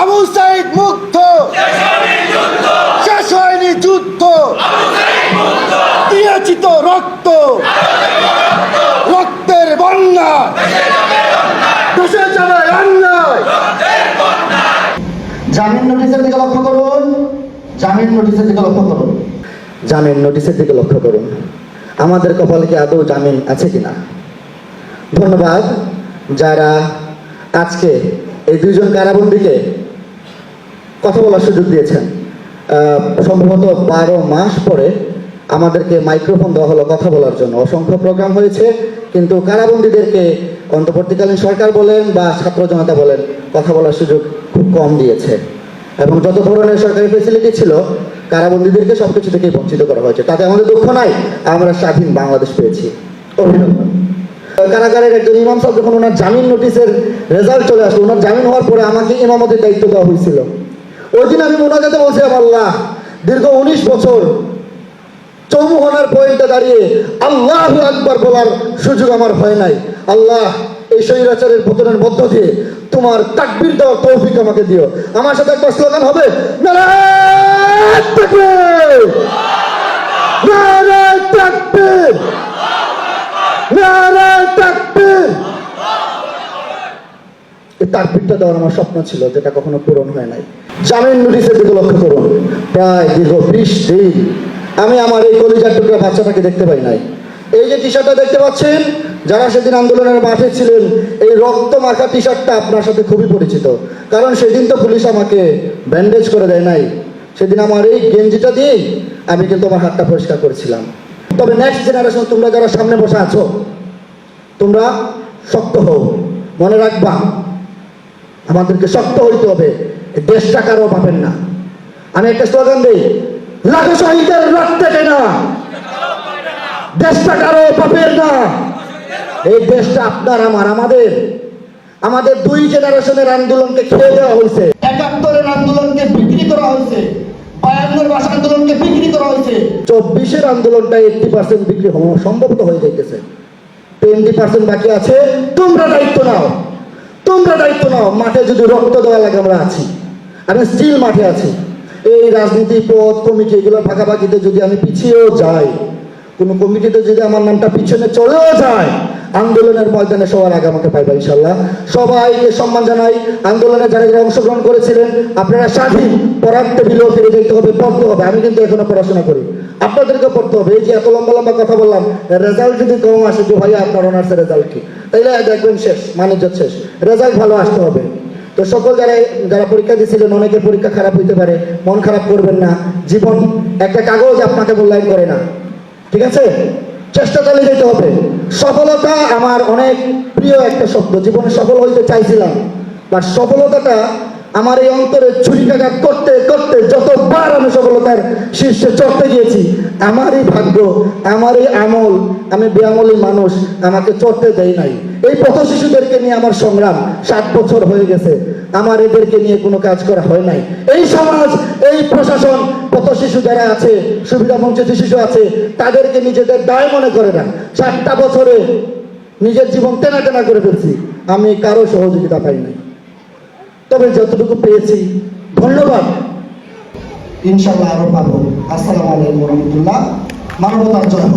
আবু সাইদ মুক্ত। শেষ হয়নি যুদ্ধ। দিয়েছি তো রক্ত। রক্তের বন্যা। দেশে যাবে অন্যায়। জামিন নোটিশের দিকে লক্ষ্য করুন। জামিন নোটিশের দিকে লক্ষ্য করুন। জামিন নোটিশের দিকে লক্ষ্য করুন। আমাদের কপালে কি আদৌ জামিন আছে কিনা? ধন্যবাদ। যারা আজকে এই দুইজন কারাবন্দীকে কথা বলার সুযোগ দিয়েছেন। সম্ভবত বারো মাস পরে আমাদেরকে মাইক্রোফোন দেওয়া হলো কথা বলার জন্য। অসংখ্য প্রোগ্রাম হয়েছে, কিন্তু কারাবন্দীদেরকে অন্তর্বর্তীকালীন সরকার বলেন বা ছাত্র জনতা বলেন, কথা বলার সুযোগ খুব কম দিয়েছে। এবং যত ধরনের সরকারি ফেসিলিটি ছিল, কারাবন্দীদেরকে সব কিছু থেকেই বঞ্চিত করা হয়েছে। তাতে আমাদের দুঃখ নাই, আমরা স্বাধীন বাংলাদেশ পেয়েছি। অভিনন্দন। কারাগারের একজন ইমাম সাহেব, যখন ওনার জামিন নোটিশের রেজাল্ট চলে আসলো, ওনার জামিন হওয়ার পরে আমাকে ইমামতের দায়িত্ব দেওয়া হয়েছিল। ওই দিন আমি মোনাজাতে বলছিলাম আল্লাহ দীর্ঘ উনিশ বছর চৌমুহনার পয়েন্টে দাঁড়িয়ে আল্লাহ আকবার বলার সুযোগ আমার হয় নাই। আল্লাহ, এই স্বৈরাচারের পতনের মধ্য দিয়ে তোমার তাকবির দেওয়ার তৌফিক আমাকে দিও। আমার সাথে একবার স্লোগান হবে তাকবিরটা দেওয়ার আমার স্বপ্ন ছিল, যেটা কখনো পূরণ হয় নাই। জামিন নোটিশের দিকে লক্ষ্য করুন। প্রায় দীর্ঘ বিশ দিন আমি আমার এই কলিজার টুকরা বাচ্চাটাকে দেখতে পাই নাই। এই যে টি শার্টটা দেখতে পাচ্ছেন, যারা সেদিন আন্দোলনের মাঠে ছিলেন, এই রক্ত মাখা টি শার্টটা আপনার সাথে খুবই পরিচিত। কারণ সেদিন তো পুলিশ আমাকে ব্যান্ডেজ করে দেয় নাই। সেদিন আমার এই গেঞ্জিটা দিয়েই আমি কিন্তু আমার হাতটা পরিষ্কার করেছিলাম। তবে নেক্সট জেনারেশন তোমরা যারা সামনে বসে আছো, তোমরা শক্ত হও, মনে রাখবা, আমাদেরকে শক্ত হইতে হবে। এই দেশটা কারও পাবেন না। আমি একটা স্লোগান দিই লাখো শহীদের রক্তে কেনা দেশটা কারও পাবেন না। এই দেশটা আপনার, আমার, আমাদের। আমাদের দুই জেনারেশনের আন্দোলনকে খেয়ে দেওয়া হয়েছে। একাত্তরের আন্দোলনকে বিক্রি করা হয়েছে। আন্দোলনকে বিক্রি করা হয়েছে। চব্বিশের আন্দোলনটা পার্সেন্ট বিক্রি সম্ভবত হয়ে যাইতেছে। পার্সেন্ট বাকি আছে। দায়িত্ব নাও। দায়িত্ব নাও। মাঠে যদি রক্ত দেওয়া লাগে, আমরা আছি। আমি স্টিল মাঠে আছি। এই রাজনীতি পদ কমিটি, এগুলো ভাগাভাগিতে যদি আমি পিছিয়েও যাই, কোনো কমিটিতে যদি আমার নামটা পিছনে চলেও যায়, আন্দোলনের ময়দানে সবার আগে আমাকে পাইবা ইনশাল্লাহ সবাইকে সম্মান জানাই। আন্দোলনে যারা যারা অংশগ্রহণ করেছিলেন, আপনারা স্বাধীন পড়ার টেবিলেও ফিরে যেতে হবে, পড়তে হবে। আমি কিন্তু এখনও পড়াশোনা করি। আপনাদেরকে পড়তে হবে। এই যে এত লম্বা লম্বা কথা বললাম রেজাল্ট যদি কম আসে যে ভাইয়া আপনার অনার্সের রেজাল্ট কি? তাইলে দেখবেন শেষ মানিজ্য শেষ। রেজাল্ট ভালো আসতে হবে। তো সকল যারা যারা পরীক্ষা দিয়েছিলেন অনেকের পরীক্ষা খারাপ হইতে পারে, মন খারাপ করবেন না। জীবন একটা কাগজ আপনাকে মূল্যায়ন করে না। ঠিক আছে? চেষ্টা চালিয়ে যেতে হবে। সফলতা আমার অনেক প্রিয় একটা শব্দ। জীবনে সফল হইতে চাইছিলাম বা সফলতাটা আমার এই অন্তরে ছুরিকাঘাত করতে করতে যতবার শীর্ষে চড়তে গিয়েছি। আমারই ভাগ্য, আমারই আমল। আমি বেআমলি মানুষ, আমাকে চড়তে দেয় নাই। এই পথ শিশুদেরকে নিয়ে আমার সংগ্রাম সাত বছর হয়ে গেছে। আমার এদেরকে নিয়ে কোনো কাজ করা হয় নাই। এই সমাজ, এই প্রশাসন, পথ শিশু যারা আছে, সুবিধা বঞ্চিত শিশু আছে, তাদেরকে নিজেদের দায় মনে করে না। সাতটা বছরে নিজের জীবন টেনা টেনা করে ফেলছি। আমি কারও সহযোগিতা পাইনি তবে যতটুকু পেয়েছি, ধন্যবাদ। ইনশাল্লাহ আরও পাবো আসসালামু আলাইকুম রহমতুল্লাহ। মানবতার জন্য